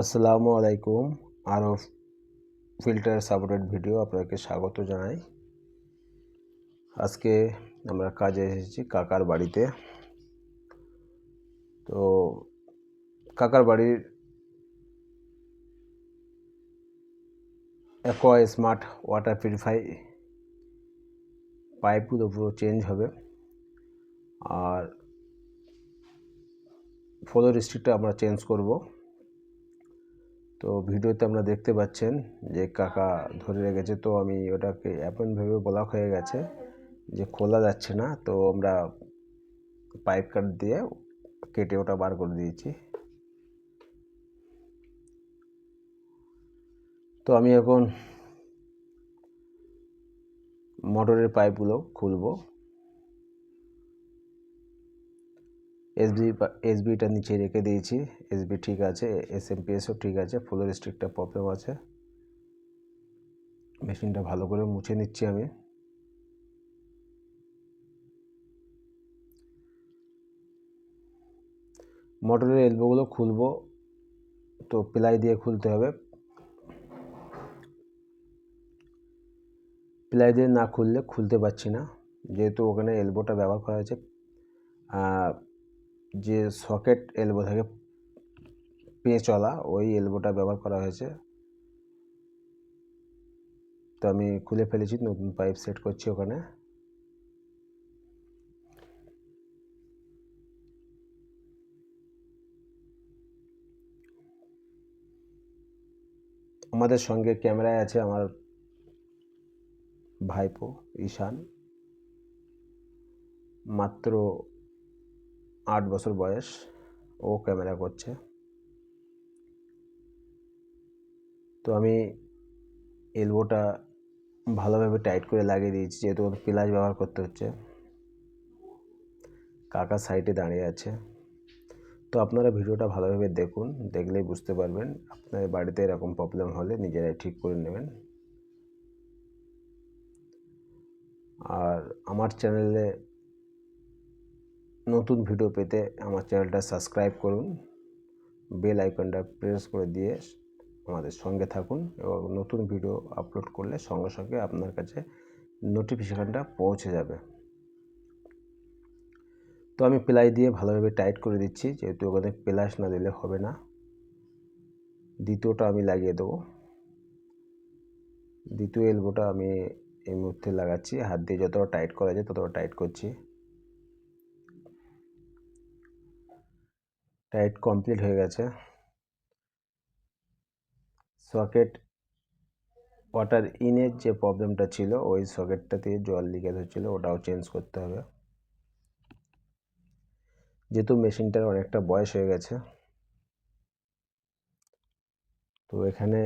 আসসালামু আলাইকুম, আরও ফিল্টার সাপোর্টেড ভিডিও আপনাকে স্বাগত জানাই। আজকে আমরা কাজে এসেছি কাকার বাড়িতে। তো কাকার বাড়ির অ্যাকোয়া স্মার্ট ওয়াটার পিউরিফাই পাইপগুলো পুরো চেঞ্জ হবে। আর ফলো রিস্ট্রিক্টটা আমরা চেঞ্জ করব। তো ভিডিওতে আমরা দেখতে পাচ্ছেন যে কাকা ধরে রেখেছে, তো আমি ওটাকে এমনভাবে ব্লক হয়ে গেছে যে খোলা যাচ্ছে না, তো আমরা পাইপ কাট দিয়ে কেটে ওটা বার করে দিয়েছি। তো আমি এখন মোটরের পাইপগুলো খুলবো। এসবি এসবিটা নিচে রেখে দিয়েছি। এসবি ঠিক আছে এস এম পিএসও ঠিক আছে ফ্লোর স্ট্রিকটা প্রবলেম আছে। মেশিনটা ভালো করে মুছে নিচ্ছি আমি। মোটরের এলবোগুলো খুলবো, তো প্লাই দিয়ে খুলতে হবে। প্লাই দিয়ে না খুললে খুলতে পারছি না, যেহেতু ওখানে এলবোটা ব্যবহার করা হয়েছে। যে সকেট এলবো থাকে পেঁচলা ওই এলবোটা ব্যবহার করা হয়েছে। তো আমি খুলে ফেলেছি, নতুন পাইপ সেট করছি ওখানে। আমাদের সঙ্গে ক্যামেরায় আছে আমার ভাইপো, ঈশান। মাত্র আট বছর বয়স, ও ক্যামেরা করছে। তো আমি এলবোটা ভালোভাবে টাইট করে লাগিয়ে দিয়েছি, যেহেতু ওর প্লাস ব্যবহার করতে হচ্ছে। কাকা সাইডে দাঁড়িয়ে আছে। তো আপনারা ভিডিওটা ভালোভাবে দেখুন, দেখলেই বুঝতে পারবেন আপনার বাড়িতে এরকম প্রবলেম হলে নিজেরাই ঠিক করে নেবেন। আর আমার চ্যানেলে নতুন ভিডিও পেতে আমার চ্যানেলটা সাবস্ক্রাইব করুন। বেল আইকনটা প্রেস করে দিয়ে আমাদের সঙ্গে থাকুন এবং নতুন ভিডিও আপলোড করলে সঙ্গে সঙ্গে আপনার কাছে নোটিফিকেশানটা পৌঁছে যাবে। তো আমি প্লাই দিয়ে ভালোভাবে টাইট করে দিচ্ছি, যেহেতু ওখানে প্লাস না দিলে হবে না। দ্বিতীয়টা আমি লাগিয়ে দেবো। দ্বিতীয় এলবোটা আমি এই মুহূর্তে লাগাচ্ছি। হাত দিয়ে যতটা টাইট করা যায় ততটা টাইট করছি। টাইট কমপ্লিট হয়ে গেছে। সকেট ওয়াটার ইনের যে প্রবলেমটা ছিল, ওই সকেটটাতে জল লিকেজ হচ্ছিল, ওটাও চেঞ্জ করতে হবে। যেহেতু মেশিনটার অনেকটা বয়স হয়ে গেছে। তো এখানে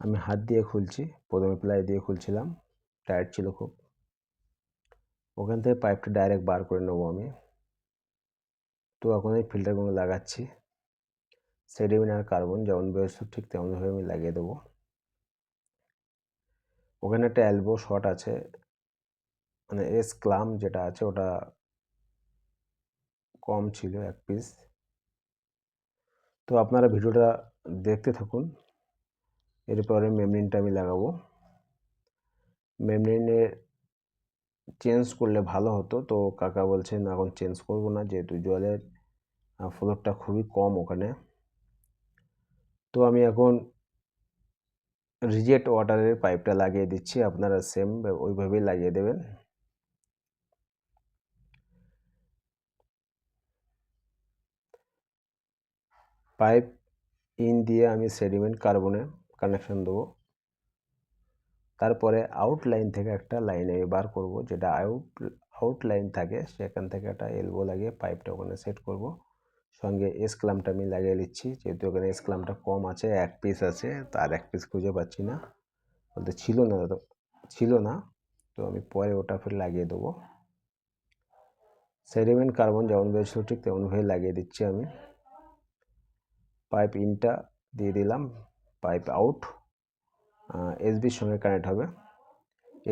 আমি হাত দিয়ে খুলছি, প্রথমে প্লাই দিয়ে খুলছিলাম টায়ার ছিল খুব। ওখান থেকে পাইপটা ডাইরেক্ট বার করে নেব আমি। তো এখন এই ফিল্টারগুলো লাগাচ্ছি। সেডিমিন আর কার্বন যেমন বেরোচ্ছে ঠিক তেমনভাবে আমি লাগিয়ে দেবো। ওখানে একটা অ্যালবো শট আছে মানে এস ক্লাম যেটা আছে ওটা কম ছিল এক পিস তো আপনারা ভিডিওটা দেখতে থাকুন, এরপরে মেমরিনটা আমি লাগাবো। মেমরিনের চেঞ্জ করলে ভালো হতো। তো কাকা বলছেন, এখন চেঞ্জ করব না, যেহেতু জলের ফ্লোরটা খুবই কম ওখানে। তো আমি এখন রিজেক্ট ওয়াটারের পাইপটা লাগিয়ে দিচ্ছি। আপনারা সেম ওইভাবেই লাগিয়ে দেবেন। পাইপ ইন দিয়ে আমি সেডিমেন্ট কার্বনে কানেকশন দেবো। তারপরে আউট লাইন থেকে একটা লাইন আমি বার করব। যেটা আউট আউট লাইন থাকে, সেখান থেকে একটা এলবো লাগিয়ে পাইপটা ওখানে সেট করব। সঙ্গে এস ক্লামটা আমি লাগিয়ে নিচ্ছি যেহেতু ওখানে এস ক্লামটা কম আছে, এক পিস আছে, তার এক পিস খুঁজে পাচ্ছি না। বলতে ছিল না তো ছিল না। তো আমি পরে ওটা ফের লাগিয়ে দেবো। সেডিমেন্ট কার্বন যেমন বেরোছিল ঠিক তেমনভাবে লাগিয়ে দিচ্ছি আমি। পাইপ ইনটা দিয়ে দিলাম। পাইপ আউট এসবির সঙ্গে কানেক্ট হবে।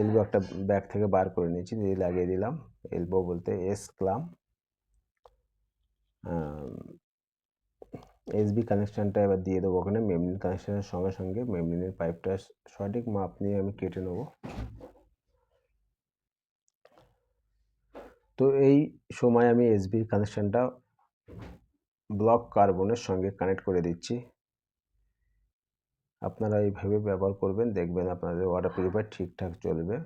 এলবো একটা ব্যাগ থেকে বার করে নিয়েছি, দিয়ে লাগিয়ে দিলাম। এলবো বলতে এস ক্লাম এসবি কানেকশানটা এবার দিয়ে দেবো ওখানে। মেমরিন কানেকশানের সঙ্গে সঙ্গে মেমরিনের পাইপটা সঠিক মাপ নিয়ে আমি কেটে নেব। তো এই সময় আমি এসবির কানেকশানটা ব্লক কার্বনের সঙ্গে কানেক্ট করে দিচ্ছি। আপনারা এইভাবে ব্যবহার করবেন, দেখবেন আপনাদের ওয়াটার পিউরিফায়ার ঠিকঠাক চলবে।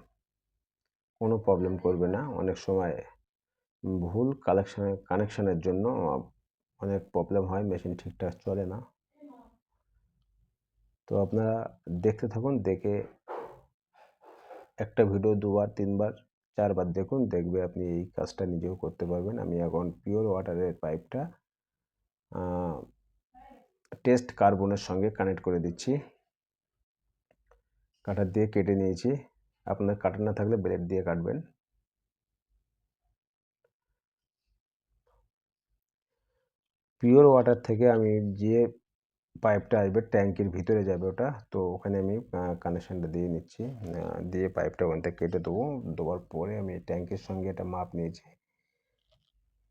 কোনো প্রবলেম করবে না। অনেক সময় ভুল কালেকশানের কানেকশানের জন্য অনেক প্রবলেম হয় মেশিন ঠিকঠাক চলে না। তো আপনারা দেখতে থাকুন, দেখে একটা ভিডিও দুবার, তিনবার, চারবার দেখুন, দেখবে আপনি এই কাজটা নিজেও করতে পারবেন। আমি এখন পিওর ওয়াটারের পাইপটা টেস্ট কার্বনের সঙ্গে কানেক্ট করে দিচ্ছি। কাটার দিয়ে কেটে নিয়েছি। আপনার কাটার না থাকলে ব্লেড দিয়ে কাটবেন। পিওর ওয়াটার থেকে আমি যে পাইপটা আসবে ট্যাঙ্কির ভিতরে যাবে ওটা, তো ওখানে আমি কানেকশানটা দিয়ে নিচ্ছি। দিয়ে পাইপটা ওখান থেকে কেটে দেবো। দেওয়ার পরে আমি ট্যাঙ্কির সঙ্গে এটা মাপ নিয়েছি।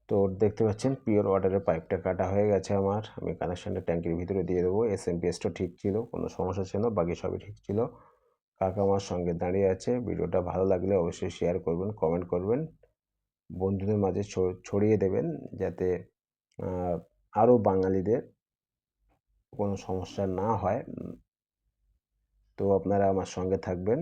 তো দেখতে পাচ্ছেন পিওর ওয়াটারের পাইপটা কাটা হয়ে গেছে আমার। আমি কানেকশানটা ট্যাঙ্কির ভিতরে দিয়ে দেবো। এস এম পিএসটা ঠিক ছিল, কোনো সমস্যা ছিল বাকি সবই ঠিক ছিল। কাকা আমার সঙ্গে দাঁড়িয়ে আছে। ভিডিওটা ভালো লাগলে অবশ্যই শেয়ার করবেন কমেন্ট করবেন। বন্ধুদের মাঝে ছড়িয়ে দেবেন যাতে আরও বাঙালিদের কোনো সমস্যা না হয়। তো আপনারা আমার সঙ্গে থাকবেন।